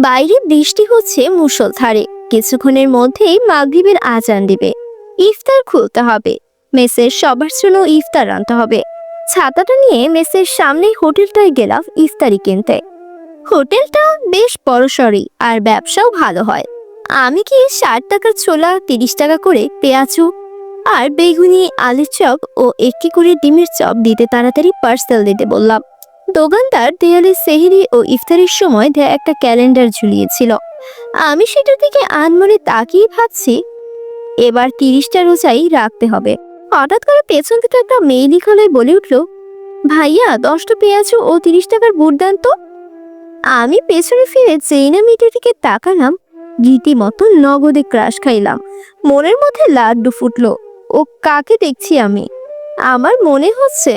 বাইরে বৃষ্টি হচ্ছে মুষলধারে কিছুক্ষণের মধ্যেই মাগরিবের আজান দিবে। ইফতার খুলতে হবে। মেসের সবার জন্য ইফতার আনতে হবে। ছাতাটা নিয়ে মেসের সামনেই হোটেলটায় গেলাম ইফতারি কিনতে। হোটেলটা বেশ বড়সড়ই আর ব্যবসাও ভালো হয়। আমি কি ষাট টাকার ছোলা, তিরিশ টাকা করে পেঁয়াজু আর বেগুনি, আলুর চপ ও একটি করে ডিমের চপ দিতে তাড়াতাড়ি পার্সেল দিতে বললাম। দোকানদার দেয়ালে সেহেরি ও ইফতারের সময় দেয়া একটা ক্যালেন্ডার ঝুলিয়েছিল। আমি সেটার দিকে আনমনে তাকিয়ে ভাবছি, এবার তিরিশটা রোজাই রাখতে হবে। হঠাৎ করে পেছন থেকে একটা মেয়ে লিখালয় বলে উঠল, ভাইয়া, দশটা পেঁয়াজ ও তিরিশ টাকার বুট দেন তো। আমি পেছনে ফিরে চেইনা দিকে তাকালাম, রীতিমতো নগদে ক্রাশ খাইলাম। মনের মধ্যে লাড্ডু ফুটলো। ও কাকে দেখছি আমি? আমার মনে হচ্ছে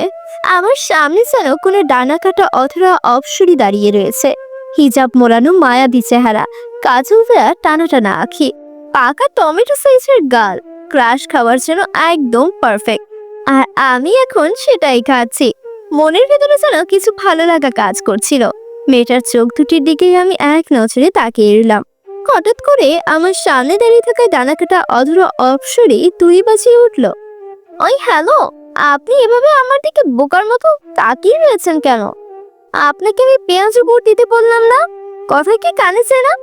আমার সামনে যেন কোনো ডানা কাটা অথরা অপসরি দাঁড়িয়ে রয়েছে। হিজাব মোড়ানো মায়াবী চেহারা, কাজল দেয়া টানা টানা আখি, পাকা টমেটো সাইজের গাল, ক্রাশ খাওয়ার জন্য একদম পারফেক্ট। আর আমি এখন সেটাই খাচ্ছি। মনের ভেতরে যেন কিছু ভালো লাগা কাজ করছিল। মেয়েটার চোখ দুটির দিকে আমি এক নজরে তাকিয়ে এলাম হঠাৎ করে আমার সামনে দাঁড়িয়ে থাকা ডানা কাটা অধরা অপসরে তুই বাজিয়ে উঠল। ওই, হ্যালো! আপনি এভাবে আমার দিকে বোকার মতো তাকিয়ে রয়েছেন কেন? আপনাকে আমি পেঁয়াজ গুড় দিতে বললাম না? কথা কি কানেছে না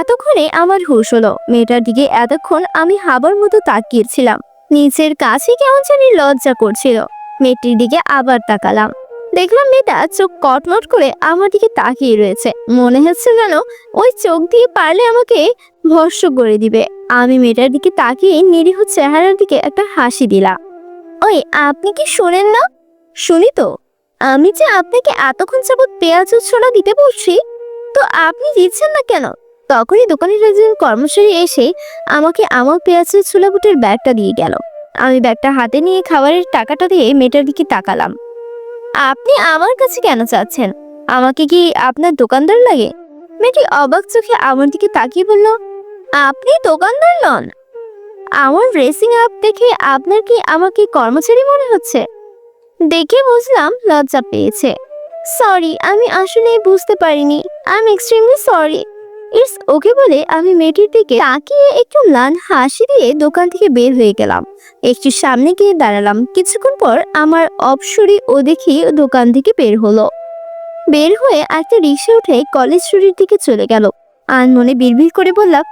এতক্ষণে আমার হুশ হলো। মেয়েটার দিকে এতক্ষণ আমি হাবার মতো তাকিয়েছিলাম। নিচের কাছে কেমন জানি লজ্জা করছিল। মেয়েটির দিকে আবার তাকালাম। দেখলাম মেয়েটা চোখ কটমট করে আমার দিকে তাকিয়ে রয়েছে। মনে হচ্ছে যেন ওই চোখ দিয়ে পারলে আমাকে ভস্য করে দিবে। আমি মেয়েটার দিকে তাকিয়ে নিরীহ চেহারার দিকে একটা হাসি দিলাম। ওই, আপনি কি শোনেন না? শুনি তো। আমি যে আপনাকে এতক্ষণ যাবৎ পেঁয়াজ ছোলা দিতে বলছি, তো আপনি দিচ্ছেন না কেন? তখনই দোকানের একজন কর্মচারী এসে আমাকে আমার পেঁয়াজের ছোলা বুটের ব্যাগটা দিয়ে গেল। আমি ব্যাগটা হাতে নিয়ে খাবারের টাকাটা দিয়ে মেয়েটার দিকে তাকালাম। আপনি আমার কাছে কেন চাচ্ছেন আমাকে কি আপনার দোকানদার লাগে? মেয়েটি অবাক চোখে আমার দিকে তাকিয়ে বলল, আপনি দোকানদার নন। আমার ড্রেসিং আপ দেখে আপনার কি আমাকে কর্মচারী মনে হচ্ছে? দেখে বুঝলাম লজ্জা পেয়েছে। সরি আমি আসলে বুঝতে পারিনি। I am extremely sorry it's okay বলে আমি মেয়েটির দিকে তাকিয়ে একটু লান হাসি দিয়ে দোকান থেকে বের হয়ে গেলাম। একটু সামনে গিয়ে দাঁড়ালাম। কিছুক্ষণ পর আমার অপসরি ও দেখি দোকান থেকে বের হলো। বের হয়ে একটা রিক্সা উঠে কলেজ স্ট্রিটের দিকে চলে গেল। আর মনে বিড়বিড় করে বললাম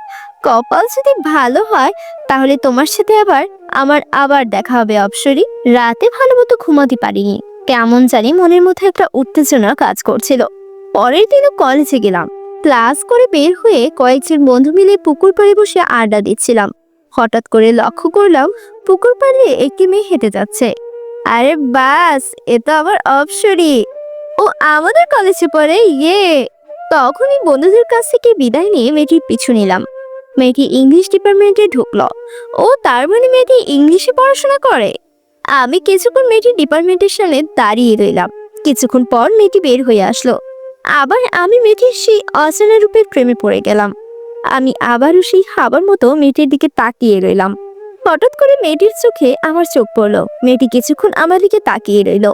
কপাল যদি ভালো হয়, তাহলে তোমার সাথে আবার আমার আবার দেখা হবে, অপসরি। রাতে ভালো মতো ঘুমাতে পারিনি। কেমন জানি মনের মধ্যে একটা উত্তেজনা কাজ করছিল। পরের দিনও কলেজে গেলাম। ক্লাস করে বের হয়ে কয়েকজন বন্ধু মিলে পুকুর পাড়ে বসে আড্ডা দিচ্ছিলাম। হঠাৎ করে লক্ষ্য করলাম, পুকুর পাড়ে একটি মেয়ে হেঁটে যাচ্ছে। আরে বাস, এ তো আবার অপসরি। ও আমাদের কলেজে পড়ে ইয়ে। তখনই বন্ধুদের কাছ থেকে বিদায় নিয়ে মেয়েটির পিছু নিলাম। মেয়েটি ইংলিশ ডিপার্টমেন্টে ঢুকলো। ও তার মানে মেয়েটি ইংলিশে পড়াশোনা করে? আমি কিছুক্ষণ মেয়েটি ডিপার্টমেন্টের সামনে দাঁড়িয়ে রইলাম। কিছুক্ষণ পর মেয়েটি বের হয়ে আসলো। আবার আমি মেয়েটির সেই অচেনা রূপের প্রেমে পড়ে গেলাম। আমি আবারও সেই হাবার মতো মেয়েটির দিকে তাকিয়ে রইলাম। হঠাৎ করে মেয়েটির চোখে আমার চোখ পড়ল। মেয়েটি কিছুক্ষণ আমার দিকে তাকিয়ে রইল।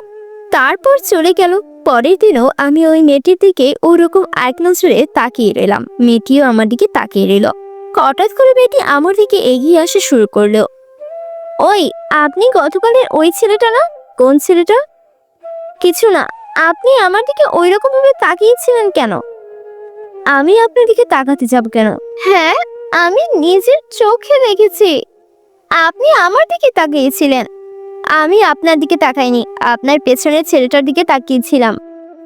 তারপর চলে গেল। পরের দিনও আমি ওই মেয়েটির দিকে ওরকম এক নজরে তাকিয়ে রইলাম। মেয়েটিও আমার দিকে তাকিয়ে রইল। হঠাৎ করে মেয়েটি আমার দিকে এগিয়ে আসা শুরু করল। ওই, আপনি গতকালের ওই ছেলেটা না? কোন ছেলেটা? কিছু না, আপনি আমার দিকে ওই রকম ভাবে তাকিয়েছিলেন কেন? আমি আপনার দিকে তাকাতে যাব কেন? হ্যাঁ আমি নিজের চোখে দেখেছি। আপনি আমার দিকে তাকিয়েছিলেন। আমি আপনার দিকে তাকাইনি, আপনার পেছনের ছেলেটার দিকে তাকিয়েছিলাম।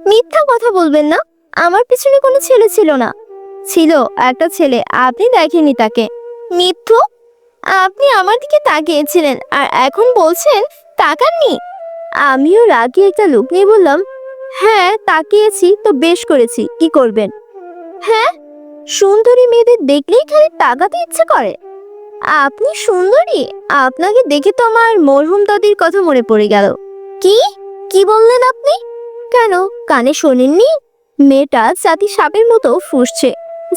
মিথ্যা কথা বলবেন না, আমার পেছনে কোনো ছেলে ছিল না। ছিল একটা ছেলে। আপনি দেখেননি তাকে। মিথ্য? আপনি আমার দিকে তাকিয়েছিলেন আর এখন বলছেন তাকাননি। আমিও রাগে একটা লুক নিয়ে বললাম হ্যাঁ তাকিয়েছি, তো বেশ করেছি, কি করবেন? হ্যাঁ সুন্দরী মেয়েদের দেখলেই খালি তাকাতে ইচ্ছে করে। আপনি সুন্দরী, আপনাকে দেখে তো আমার মরহুম দাদির কথা মনে পড়ে গেল। কি? কি বললেন আপনি? কেন, কানে শোনেননি? মেয়েটা জাতি সাপের মতো ফুসছে।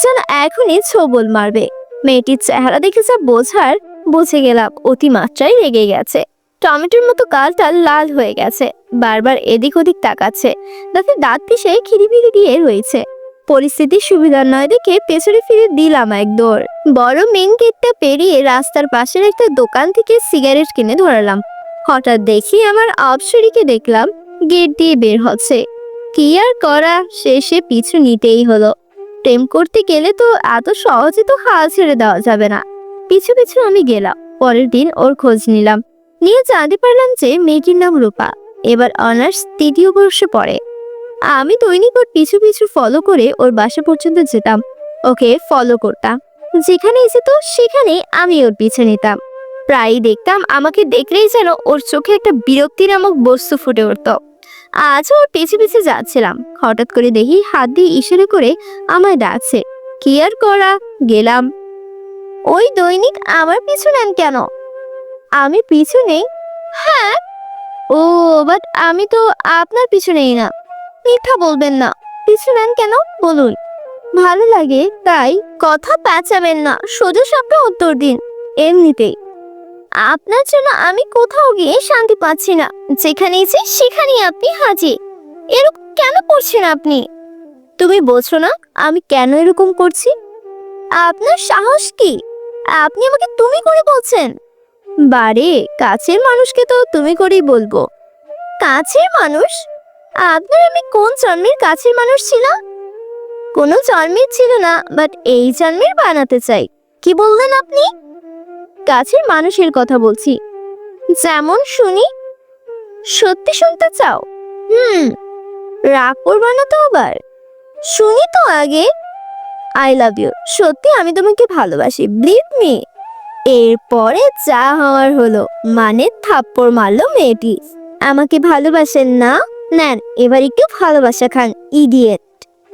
যেন এখনই ছবল মারবে। মেয়েটির চেহারা দেখে যা বোঝার, বুঝে গেলাম অতিমাত্রায় রেগে গেছে। টমেটোর মতো গালটা লাল হয়ে গেছে, বারবার এদিক ওদিক তাকাচ্ছে দাঁতে দাঁত পিষে খিরিবিরি দিয়ে রয়েছে। পরিস্থিতি সুবিধার নয় দেখে পেছনে ফিরে দিলাম এক দৌড়। বড় মেন গেটটা পেরিয়ে রাস্তার পাশের একটা দোকান থেকে সিগারেট কিনে ধরালাম। হঠাৎ দেখি আমার অপসরীকে দেখলাম, গেট দিয়ে বের হচ্ছে। কি আর করা শেষে পিছু নিতেই হলো। প্রেম করতে গেলে তো এত সহজে তো হাল ছেড়ে দেওয়া যাবে না। পিছু পিছু আমি গেলাম। পরের দিন ওর খোঁজ নিলাম। নিয়ে জানতে পারলাম যে মেয়েটির নাম রূপা। এবার অনার্স তৃতীয় বর্ষে পড়ে। আমি দৈনিক ওর পিছু পিছু ফলো করে ওর বাসা পর্যন্ত যেতাম। ওকে ফলো করতাম। যেখানেই যেত সেখানে আমি ওর পিছে নিতাম। প্রায়ই দেখতাম আমাকে দেখলেই যেন ওর চোখে একটা বিরক্তি নামক বস্তু ফুটে উঠত। আজও ওর পিছে পিছে যাচ্ছিলাম। হঠাৎ করে দেখি হাত দিয়ে ইশারা করে আমায় ডাকছে। কি আর করা? গেলাম। ওই দৈনিক আমার পিছু নেন কেন? আমি পিছু নেই? হ্যাঁ। ও বাট আমি তো আপনার পিছু নেই না। মিথ্যা বলবেন না। পিছু নেন কেন? বলুন। ভালো লাগে, তাই কথা প্যাচাবেন না। সোজা সাপটা উত্তর দিন। এমনিতেই। আপনার জন্য আমি কোথাও গিয়ে শান্তি পাচ্ছি না। যেখানে ইচ্ছে সেখানেই আপনি হাজির। এরকম কেন করছেন আপনি? তুমি বোঝো না, আমি কেন এরকম করছি? আপনার সাহস কি? আপনি আমাকে তুমি করে বলছেন? বারে, কাছের মানুষকে তো তুমি করেই বলব। কাছের মানুষ? আপনার আমি কোন জন্মের কাছের মানুষ ছিলাম? কোনো জন্মের ছিল না বাট এই জন্মের বানাতে চাই। কি বললেন আপনি? কাছের মানুষের কথা বলছি। যেমন শুনি, সত্যি শুনতে চাও? হুম, রাগ করবা না তো আবার? শুনি তো আগে। আই লাভ ইউ সত্যি আমি তোমাকে ভালোবাসি বিলিভ মি এরপরে যা হওয়ার হলো মানে থাপ্পড় মারলো মেয়েটি। আমাকে ভালোবাসেন না? নেন, এবার একটু ভালোবাসা খান ইডিয়েট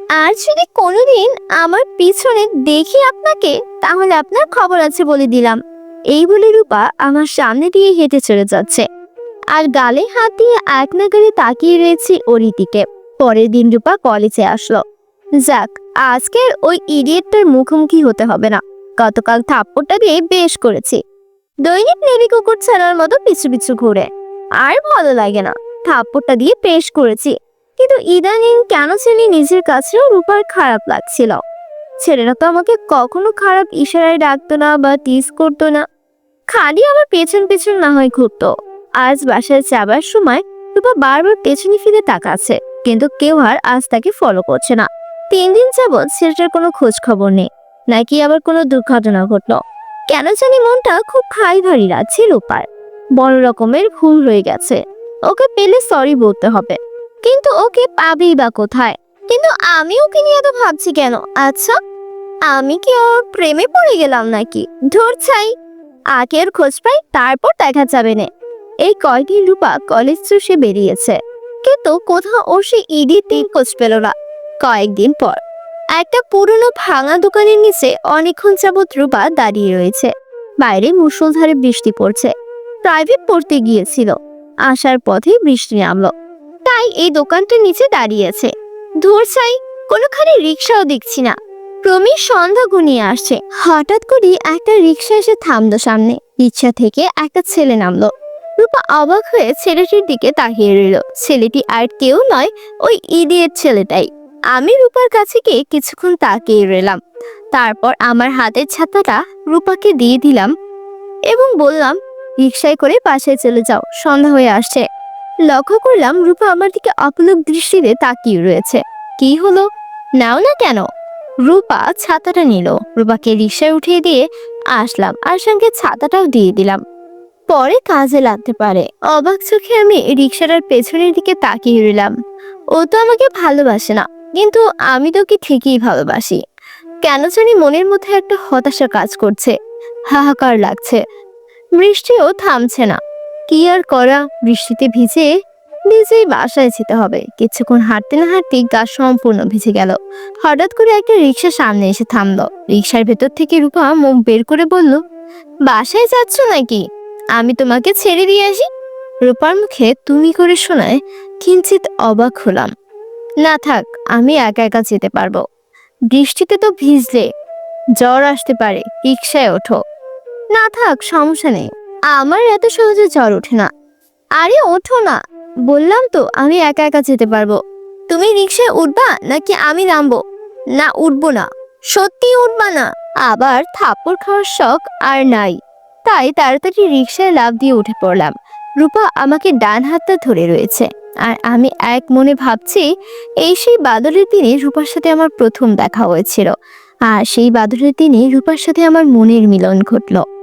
আর যদি কোনোদিন আমার পিছনে দেখি আপনাকে, তাহলে আপনার খবর আছে বলে দিলাম। এই বলে রূপা আমার সামনে দিয়ে হেঁটে চলে যাচ্ছে। আর গালে হাত দিয়ে এক নাগারে তাকিয়ে রয়েছে দিকে পরের দিন রূপা কলেজে আসলো। যাক, আজকের ওই ইডিয়েটটার মুখোমুখি হতে হবে না। গতকাল থাপ্পড়টা দিয়ে বেশ করেছি। দৈনিক নেড়ি কুকুর ছাড়ার মতো পিছু পিছু ঘুরে। আর ভালো লাগে না, থাপ্পড়টা দিয়ে পেশ করেছি। কিন্তু ইদানিং কেন জানি নিজের কাছেও রূপার খারাপ লাগছিল। ছেলেরা তো আমাকে কখনো খারাপ ইশারায় ডাকতো না বা টিজ করতো না। খালি আমার পেছন পেছন না হয় ঘুরতো। আজ বাসায় যাবার সময় রূপা বারবার পেছনে ফিরে তাকাচ্ছে, কিন্তু কেউ আর আজ তাকে ফলো করছে না। তিন দিন যাবৎ ছেলেটার কোনো খোঁজ খবর নেই, নাকি আবার কোনো দুর্ঘটনা ঘটলো। কেন জানি মনটা খুব খাই ভারী লাগছে রূপার। বড় রকমের ভুল রয়ে গেছে। ওকে পেলে সরি বলতে হবে। কিন্তু ওকে পাবেই বা কোথায়? কিন্তু আমি ওকে নিয়ে তো ভাবছি কেন? আচ্ছা আমি কি ওর প্রেমে পড়ে গেলাম নাকি? ধর চাই আগে ওর খোঁজ পাই, তারপর দেখা যাবে না। এই কয়দিন রূপা কলেজ সে বেরিয়েছে। কিন্তু কোথাও ও সে ইডিতে খোঁজ পেল না। কয়েকদিন পর একটা পুরনো ভাঙা দোকানের নিচে অনেকক্ষণ যাবৎ রূপা দাঁড়িয়ে রয়েছে। বাইরে মুষলধারে বৃষ্টি পড়ছে। প্রাইভেট পড়তে গিয়েছিল। আসার পথে বৃষ্টি নামলো। তাই এই দোকানটার নিচে দাঁড়িয়েছে ধূর চাই কোনোখানে রিক্সাও দেখছি না। ক্রমেই সন্ধ্যা ঘনিয়ে আসছে। হঠাৎ করে একটা রিক্সা এসে থামলো সামনে। রিক্সা থেকে একটা ছেলে নামলো। রূপা অবাক হয়ে ছেলেটির দিকে তাকিয়ে রইল। ছেলেটি আর কেউ নয়, ওই ইডিয়েট ছেলেটাই। আমি রূপার কাছে গিয়ে কিছুক্ষণ তাকিয়ে রইলাম। তারপর আমার হাতের ছাতাটা রূপাকে দিয়ে দিলাম এবং বললাম রিক্সায় করে বাসায় চলে যাও, সন্ধ্যা হয়ে আসছে। লক্ষ্য করলাম রূপা আমার দিকে অপলক দৃষ্টিতে তাকিয়ে রয়েছে। কি হলো? নাও না কেন? রূপা ছাতাটা নিল। রূপাকে রিক্সায় উঠিয়ে দিয়ে আসলাম। আর সঙ্গে ছাতাটাও দিয়ে দিলাম। পরে কাজে লাগতে পারে। অবাক চোখে আমি রিক্সাটার পেছনের দিকে তাকিয়ে রইলাম। ও তো আমাকে ভালোবাসে না, কিন্তু আমি তো কি ঠিকই ভালোবাসি। কেন জানি মনের মধ্যে একটা হতাশা কাজ করছে। হাহাকার লাগছে। বৃষ্টিও থামছে না। কি আর করা? বৃষ্টিতে ভিজে নিজেই বাসায় যেতে হবে। কিছুক্ষণ হাঁটতে না হাঁটতে গা সম্পূর্ণ ভিজে গেল। হঠাৎ করে একটা রিক্সা সামনে এসে থামলো। রিক্সার ভেতর থেকে রূপা মুখ বের করে বলল, বাসায় যাচ্ছ নাকি? আমি তোমাকে ছেড়ে দিয়ে আসি? রূপার মুখে তুমি করে শোনায় কিঞ্চিত অবাক হলাম। না থাক, আমি একা একা যেতে পারব। বৃষ্টিতে তো ভিজলে জ্বর আসতে পারে রিক্সায় ওঠো। না থাক, সমস্যা নেই। আমার এত সহজে জ্বর ওঠে না। আরে, ওঠো না। বললাম তো, আমি একা একা যেতে পারব। তুমি রিক্সায় উঠবা নাকি আমি নামবো? না, উঠবো না। সত্যি উঠবা না। আবার থাপ্পড় খাওয়ার শখ আর নাই। তাই তাড়াতাড়ি রিক্সায় লাভ দিয়ে উঠে পড়লাম। রূপা আমাকে ডান হাতটা ধরে রয়েছে। আর আমি এক মনে ভাবছি, এই সেই বাদলের দিনে রূপার সাথে আমার প্রথম দেখা হয়েছিল। আর সেই বাদলের দিনে রূপার সাথে আমার মনের মিলন ঘটলো।